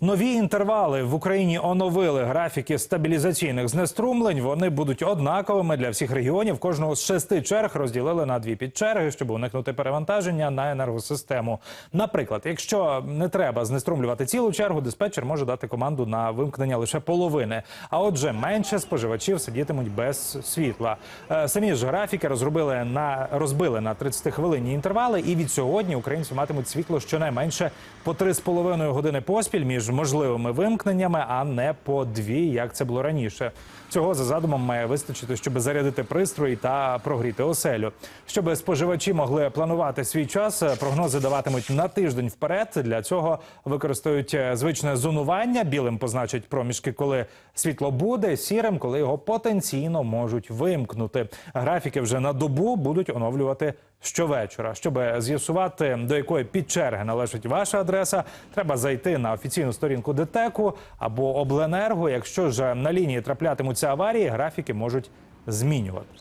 Нові інтервали в Україні оновили графіки стабілізаційних знеструмлень. Вони будуть однаковими для всіх регіонів. Кожного з шести черг розділили на дві підчерги, щоб уникнути перевантаження на енергосистему. Наприклад, якщо не треба знеструмлювати цілу чергу, диспетчер може дати команду на вимкнення лише половини. А отже, менше споживачів сидітимуть без світла. Е, Самі ж графіки розробили на розбили на 30 хвилинні інтервали. І від сьогодні українці матимуть світло щонайменше по 3,5 години поспіль між можливими вимкненнями, а не по дві, як це було раніше. Цього за задумом має вистачити, щоб зарядити пристрої та прогріти оселю. Щоб споживачі могли планувати свій час, е, прогнози даватимуть на тиждень вперед. Для цього використають е, звичне зонування. Білим позначать проміжки, коли світло буде, сірим, коли його потенційно можуть вимкнути. Графіки вже на добу будуть оновлювати щовечора. Щоб з'ясувати, до якої підчерги належить ваша адреса, треба зайти на офіційну сторінку ДТЕКу або Обленерго. Якщо ж на лінії траплятимуться аварії, графіки можуть змінювати.